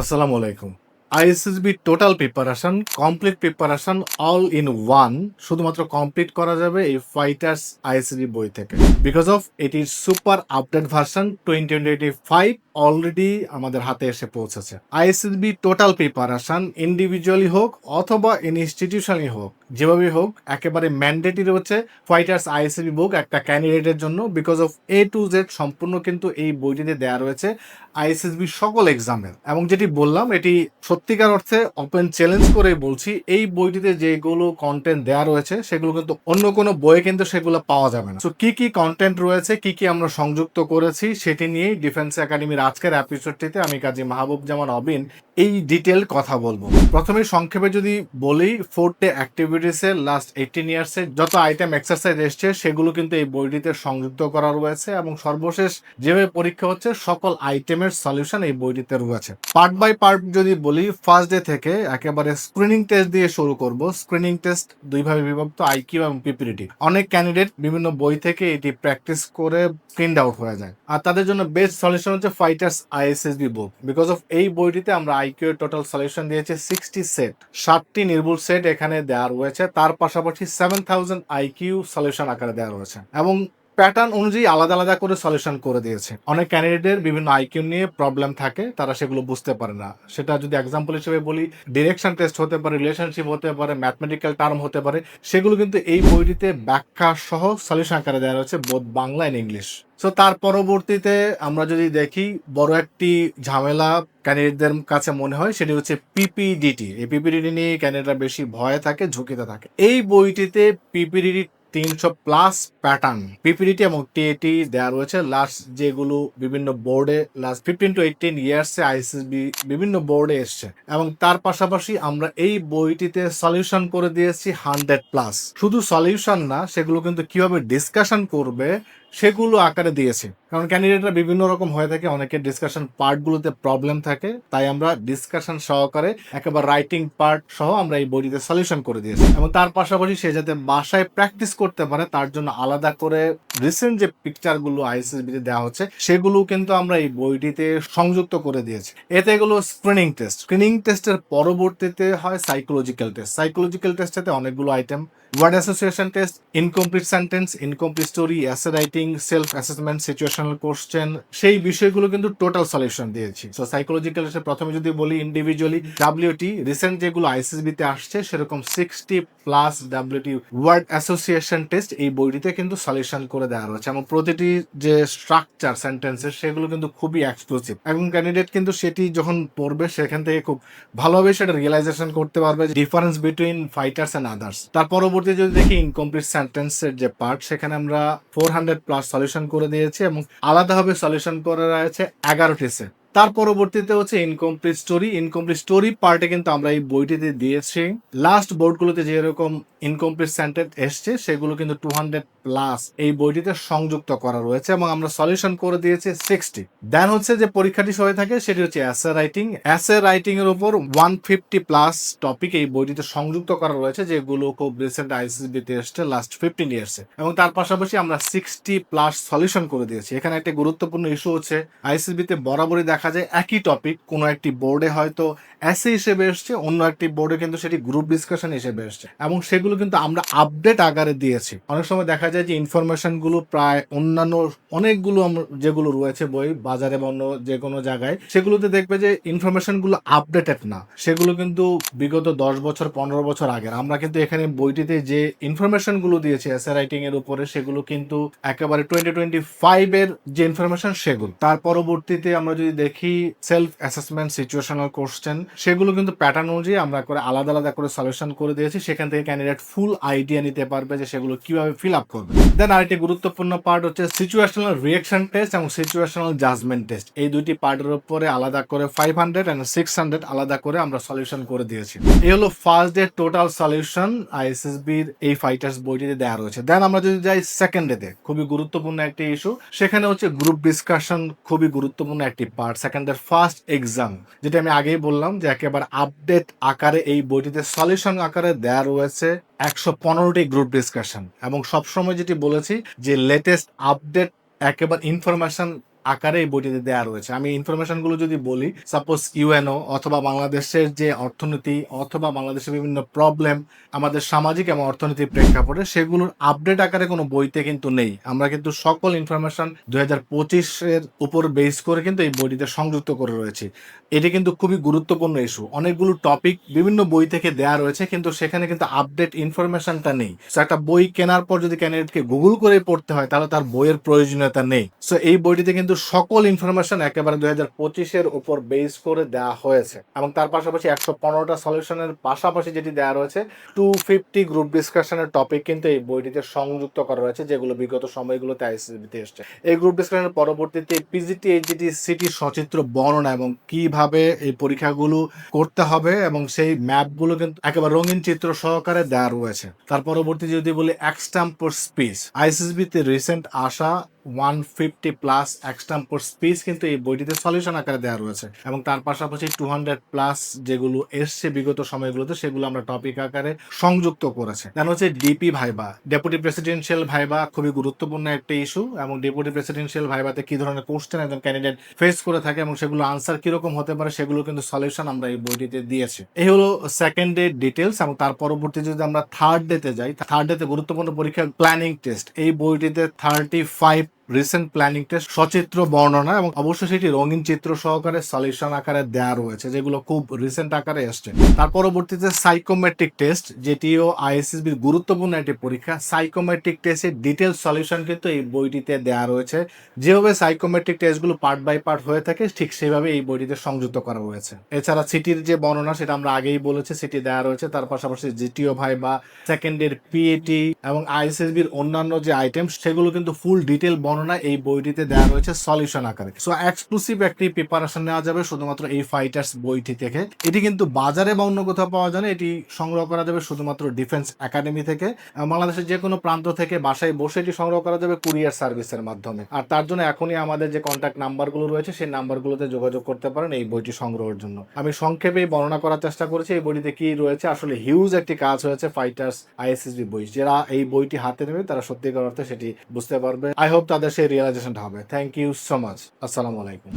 আসসালামু আলাইকুম। ISSB total preparation complete preparation all in one শুধুমাত্র কমপ্লিট করা যাবে এই ফাইটার্স আইএসএসবি বই থেকে। বিকজ অফ এটির super update version twenty twenty five already আমাদের হাতে এসে পৌঁছেছে। আইএসএসবি টোটাল প্রিপারেশন ইন্ডিভিজুয়ালি হোক অথবা ইনস্টিটিউশনই হোক যেভাবে হোক, একেবারে ম্যান্ডেটরি হচ্ছে ফাইটার্স আইএসএসবি বুক একটা ক্যান্ডিডেটের জন্য because of A to Z সম্পূর্ণ কিন্তু এই বইটিতে দেওয়া রয়েছে আইএসএসবি সকল এক্সামের এবং যেটি বললাম, এটি সত্যিকার অর্থে ওপেন চ্যালেঞ্জ করে বলছি, এই বইটিতে যেগুলো কন্টেন্ট দেওয়া রয়েছে, সেগুলো কিন্তু অন্য কোনো বইয়ে কিন্তু সেগুলো পাওয়া যাবে না। তো কি কি কন্টেন্ট রয়েছে, কি কি আমরা সংযুক্ত করেছি, সেটি নিয়েই ডিফেন্স একাডেমির আজকের এপিসোডটিতে আমি কাজী মাহবুব জামান অবিন এই ডিটেল কথা বলব। প্রথমে সংক্ষেপে যদি বলি ফোর ডে অ্যাক্টিভিটিসের লাস্ট এইটিন ইয়ার্সের যত আইটেম এক্সারসাইজ এসছে, সেগুলো কিন্তু এই বইটিতে সংযুক্ত করা রয়েছে এবং সর্বশেষ যেভাবে পরীক্ষা হচ্ছে, সকল আইটেমের সলিউশন এই বইটিতে রয়েছে। পার্ট বাই পার্ট যদি বলি ফার্স্ট ডে থেকে একেবারে স্ক্রিনিং টেস্ট দিয়ে শুরু করব। স্ক্রিনিং টেস্ট দুইভাবে বিভক্ত আইকিউ এবং পিপিরিটি অনেক ক্যান্ডিডেট বিভিন্ন বই থেকে এটি প্র্যাকটিস করে প্রিন্ট আউট হয়ে যায়। আর তাদের জন্য বেস্ট সলিউশন হচ্ছে Fighters ISSB book because of এই বইটিতে আমরা আইকিউ টোটাল সলিউশন দিয়েছি সিক্সটি সেট ষাটটি নির্ভুল সেট এখানে দেওয়া রয়েছে। তার পাশাপাশি সেভেন থাউজেন্ড আইকিউ সলিউশন আকারে দেওয়া রয়েছে। এবং প্যাটার্ন অনুযায়ী আলাদা আলাদা করে সলিউশন করে দিয়েছে। অনেক ক্যান্ডিডেটের বিভিন্ন আইকিউ নিয়ে প্রবলেম থাকে, তারা সেগুলো বুঝতে পারে না। সেটা যদি এক্সাম্পল হিসেবে বলি ডিরেকশন টেস্ট হতে পারে রিলেশনশিপ হতে পারে ম্যাথমেটিক্যাল টার্ম হতে পারে, সেগুলো কিন্তু এই বইটিতে ব্যাখ্যা সহ সলিউশন আকারে দেওয়া রয়েছে বোধ বাংলা এন্ড ইংলিশ সো তার পরবর্তীতে আমরা যদি দেখি, বড় একটি ঝামেলা ক্যান্ডিডেটদের কাছে মনে হয়, সেটি হচ্ছে পিপিডিটি এই পিপিডিটি নিয়ে ক্যান্ডিডেটরা বেশি ভয়ে থাকে, ঝুঁকিতে থাকে। এই বইটিতে পিপিডিটি তিনশো প্লাস প্যাটার্ন পিপিডিটি এবং টিএটি দেওয়া রয়েছে। লাস্ট যেগুলো বিভিন্ন বোর্ডে লাস্ট ফিফটিন টু এইটিন ইয়ার্সে আইসিসবি বিভিন্ন বোর্ডে এসছে। এবং তার পাশাপাশি আমরা এই বইটিতে সলিউশন করে দিয়েছি হান্ড্রেড প্লাস শুধু সলিউশন না, সেগুলো কিন্তু কীভাবে ডিসকাশন করবে, সেগুলো আকারে দিয়েছি। কারণ ক্যান্ডিডেটরা বিভিন্ন রকম হয়ে থাকে, অনেকের ডিসকাশন পার্টগুলোতে প্রবলেম থাকে, তাই আমরা ডিসকাশন সহকারে একেবারে রাইটিং পার্ট সহ আমরা এই বইটিতে সলিউশন করে দিয়েছি। এবং তার পাশাপাশি সে যাতে বাসায় প্র্যাকটিস করতে পারে তার জন্য আলাদা করে রিসেন্ট যে পিকচারগুলো আইএসএসবিতে দেওয়া হচ্ছে সেগুলো কিন্তু আমরা এই বইটিতে সংযুক্ত করে দিয়েছি। এতে এগুলো স্ক্রিনিং টেস্ট স্ক্রিনিং টেস্টের পরবর্তীতে হয় সাইকোলজিক্যাল টেস্ট সাইকোলজিক্যাল টেস্টেতে অনেকগুলো item word association test incomplete sentence incomplete story essay writing self assessment situational question সেই বিষয়গুলো কিন্তু টোটাল সলিউশন দিয়েছি। সো সাইকোলজিক্যাল প্রথমে যদি বলি ইন্ডিভিজুয়ালি ডাব্লিউটি রিসেন্ট যেগুলো আইসিসবিতে আসছে, সেরকম sixty plus W T word association test এই বইটিতে কিন্তু সলিউশন করে দেওয়া রয়েছে এবং প্রতিটি যে স্ট্রাকচার সেন্টেন্সের সেগুলো কিন্তু খুবই এক্সক্লুসিভ এবং ক্যান্ডিডেট কিন্তু সেটি যখন পড়বে, সেখান থেকে খুব ভালোভাবে সেটা রিয়েলাইজেশন করতে পারবে difference between Fighters and others তার পরবর্তী যদি দেখি ইনকমপ্লিট সেন্টেন্সের যে পার্ট সেখানে আমরা ফোর হান্ড্রেড প্লাস সলিউশন করে দিয়েছি এবং আলাদাভাবে সলিউশন করে রয়েছে এগারোটি সেট তার পরবর্তীতে হচ্ছে ইনকমপ্লিট স্টোরি ইনকমপ্লিট স্টোরি পার্টে কিন্তু আমরা এই বইটিতে দিয়েছি। লাস্ট বোর্ডগুলোতে যেরকম ইনকমপ্লিট সেন্টেন্স এসছে, সেগুলো কিন্তু টু হান্ড্রেড প্লাস এই বইটিতে সংযুক্ত করা রয়েছে এবং আমরা সলিউশন করে দিয়েছি সিক্সটি দেন হচ্ছে যে পরীক্ষাটি হয়ে থাকে, সেটি হচ্ছে অ্যাসে রাইটিং অ্যাসে রাইটিং এর উপর ওয়ান ফিফটি প্লাস টপিক এই বইটিতে সংযুক্ত করা রয়েছে, যেগুলো খুব রিসেন্ট আইসিসবিতে এসছে লাস্ট ফিফটিন ইয়ার্সে এবং তার পাশাপাশি আমরা সিক্সটি প্লাস সলিউশন করে দিয়েছি। এখানে একটা গুরুত্বপূর্ণ ইস্যু হচ্ছে আইসিসবিতে বরাবরই দেখা যায় একই টপিক কোনো একটি বোর্ডে হয়তো অ্যাসে হিসেবে এসছে, অন্য একটি বোর্ডে কিন্তু সেটি গ্রুপ ডিসকাশন হিসেবে এসছে। এবং সেগুলো কিন্তু আমরা আপডেট আকারে দিয়েছি। অনেক সময় দেখা যায় যে ইনফরমেশনগুলো প্রায় অন্যান্য অনেকগুলো যেগুলো রয়েছে বই, বাজারে বা অন্য যে কোনো জায়গায়, সেগুলোতে দেখবে যে ইনফরমেশনগুলো আপডেটেড না। সেগুলো কিন্তু বিগত দশ বছর, পনেরো বছর আগের। আমরা কিন্তু এখানে বইটিতে যে ইনফরমেশনগুলো দিয়েছি এসে রাইটিং এর উপরে, সেগুলো কিন্তু একেবারে টোয়েন্টি টোয়েন্টি ফাইভ এর যে ইনফরমেশন সেগুলো। তার পরবর্তীতে আমরা যদি দেখি সেলফ অ্যাসেসমেন্ট সিচুয়েশনাল কোশ্চেন সেগুলো কিন্তু প্যাটার্ন অনুযায়ী আমরা করে আলাদা আলাদা করে সলিউশন করে দিয়েছি। সেখান থেকে ক্যান্ডিডেট ফুল আইডিয়া নিতে পারবে যে সেগুলো কীভাবে ফিল আপ করবে। দেন আরেকটি গুরুত্বপূর্ণ পার্ট হচ্ছে সিচুয়েশনাল রিয়েকশন টেস্ট এবং সিচুয়েশনাল জাজমেন্ট টেস্ট এই দুইটি পার্টের উপরে আলাদা করে five hundred and six hundred আলাদা করে আমরা সলিউশন করে দিয়েছি। এই হলো ফার্স্ট ডে টোটাল সলিউশন আইএসএসবির এই ফাইটার্স বইটিতে দেওয়া রয়েছে। দেন আমরা যদি যাই সেকেন্ড ডেতে খুবই গুরুত্বপূর্ণ একটি ইস্যু সেখানে হচ্ছে গ্রুপ ডিসকাশন খুবই গুরুত্বপূর্ণ একটি পার্ট সেকেন্ডের ফার্স্ট এক্সাম যেটা আমি আগেই বললাম যে একেবারে আপডেট আকারে এই বইটিতে সলিউশন আকারে দেওয়া রয়েছে। একশো পনেরোটি গ্রুপ ডিসকাশন এবং সবসময় যেটি বলেছি যে লেটেস্ট আপডেট একেবারে ইনফরমেশন আকারে এই বইটিতে দেওয়া রয়েছে। আমি ইনফরমেশনগুলো যদি বলি সাপোজ ইউএনও অথবা বাংলাদেশের যে অর্থনীতি অথবা বাংলাদেশের বিভিন্ন প্রবলেম আমাদের সামাজিক এবং অর্থনীতির প্রেক্ষাপটে সেগুলোর আপডেট আকারে কোনো বইতে কিন্তু নেই। আমরা কিন্তু সকল ইনফরমেশন দুই হাজার পঁচিশের উপর বেস করে কিন্তু এই বইটিতে সংযুক্ত করে রয়েছে। এটি কিন্তু খুবই গুরুত্বপূর্ণ ইস্যু অনেকগুলো টপিক বিভিন্ন বই থেকে দেয়া রয়েছে, কিন্তু সেখানে কিন্তু আপডেট ইনফরমেশনটা নেই। একটা বই কেনার পর যদি ক্যান্ডিডেটকে গুগল করে পড়তে হয়, তাহলে তার বইয়ের প্রয়োজনীয়তা নেই। সো এই বইটিতে কিন্তু সকল ইনফরমেশন একেবারে দুই হাজার পঁচিশের উপর বেস করে দেওয়া হয়েছে। এবং তার পাশাপাশি একশো পনেরোটা সলিউশনের পাশাপাশি যেটি দেওয়া রয়েছে টু ফিফটি গ্রুপ ডিসকাশনের টপিক কিন্তু এই বইটিতে সংযুক্ত করা রয়েছে, যেগুলো বিগত সময়গুলোতে আইসিবিতে এসছে। এই গ্রুপ ডিসকাশনের পরবর্তীতে পিজিটি এইচজিটি সিটি সচিত্র, বর্ণনা এবং কীভাবে এই পরীক্ষাগুলো করতে হবে এবং সেই ম্যাপগুলো কিন্তু একেবারে রঙিন চিত্র সহকারে দেওয়া রয়েছে। তার পরবর্তী যদি বলি এক্সটাম্পোর স্পিচ আইসিসবিতে রিসেন্ট আসা one fifty plus extempore speech কিন্তু এই বইটিতে সলিউশন আকারে দেওয়া রয়েছে। এবং তার পাশাপাশি টু হান্ড্রেড প্লাস যেগুলো এসছে বিগত সময়গুলোতে, সেগুলো আমরা টপিক আকারে সংযুক্ত করেছে। দেন হচ্ছে DP viva deputy presidential viva খুবই গুরুত্বপূর্ণ একটা ইস্যু এবং ডেপুটি প্রেসিডেন্সিয়াল ভাইবাতে কি ধরনের কোশ্চেন একজন ক্যান্ডিডেট ফেস করে থাকে এবং সেগুলো আনসার কীরকম হতে পারে, সেগুলো কিন্তু সলিউশন আমরা এই বইটিতে দিয়েছি। এই হলো সেকেন্ড ডে ডিটেলস এবং তার পরবর্তী যদি আমরা থার্ড ডেতে যাই থার্ড ডেতে গুরুত্বপূর্ণ পরীক্ষা প্ল্যানিং টেস্ট এই বইটিতে thirty five recent planning test সচিত্র বর্ণনা এবং অবশ্যই সেটি রঙিন চিত্র সহকারে সলিউশন আকারে দেওয়া রয়েছে, যেগুলো খুব রিসেন্ট আকারে এসছে। তার পরবর্তীতে সাইকোমেট্রিক টেস্ট যেটিও আইএসএসবির গুরুত্বপূর্ণ একটি পরীক্ষা। সাইকোমেট্রিক টেস্টের ডিটেল সলিউশন কিন্তু এই বইটিতে দেওয়া রয়েছে। যেভাবে সাইকোমেট্রিক টেস্টগুলো পার্ট বাই পার্ট হয়ে থাকে, ঠিক সেভাবে এই বইটিতে সংযুক্ত করা রয়েছে। এছাড়া সিটির যে বর্ণনা, সেটা আমরা আগেই বলেছি, সিটি দেওয়া রয়েছে। তার পাশাপাশি জিটিও ভাই বা সেকেন্ডের পিএটি এবং আইএসএসবির অন্যান্য যে আইটেম সেগুলো কিন্তু ফুল ডিটেল বর্ণনা এই বইটিতে দেওয়া রয়েছে সলিউশন আকারে। সো এক্সক্লুসিভ একটি প্রিপারেশন নেওয়া যাবে শুধুমাত্র এই ফাইটার্স বইটি থেকে। এটি কিন্তু বাজারে বা অন্য কোথাও পাওয়া যায় না, এটি সংগ্রহ করা যাবে শুধুমাত্র ডিফেন্স একাডেমি থেকে। বাংলাদেশের যে কোনো প্রান্ত থেকে বাসায় বসে এটি সংগ্রহ করা যাবে কুরিয়ার সার্ভিসের মাধ্যমে। আর তার জন্য এখনই আমাদের যে কন্ট্যাক্ট নাম্বারগুলো রয়েছে, সেই নাম্বারগুলোতে যোগাযোগ করতে পারেন এই বইটি সংগ্রহের জন্য। আমি সংক্ষেপে বর্ণনা করার চেষ্টা করেছি, এই বইটিতে কি রয়েছে? আসলে হিউজ একটি কাজ হয়েছে ফাইটার্স আইএসএসবি বই। যারা এই বইটি হাতে নেবে, তারা সত্যিকার অর্থে সেটি বুঝতে পারবে। আই হোপ তাদের সেই রিয়েলাইজেশনটা হবে। থ্যাংক ইউ সো মাচ আসসালামু আলাইকুম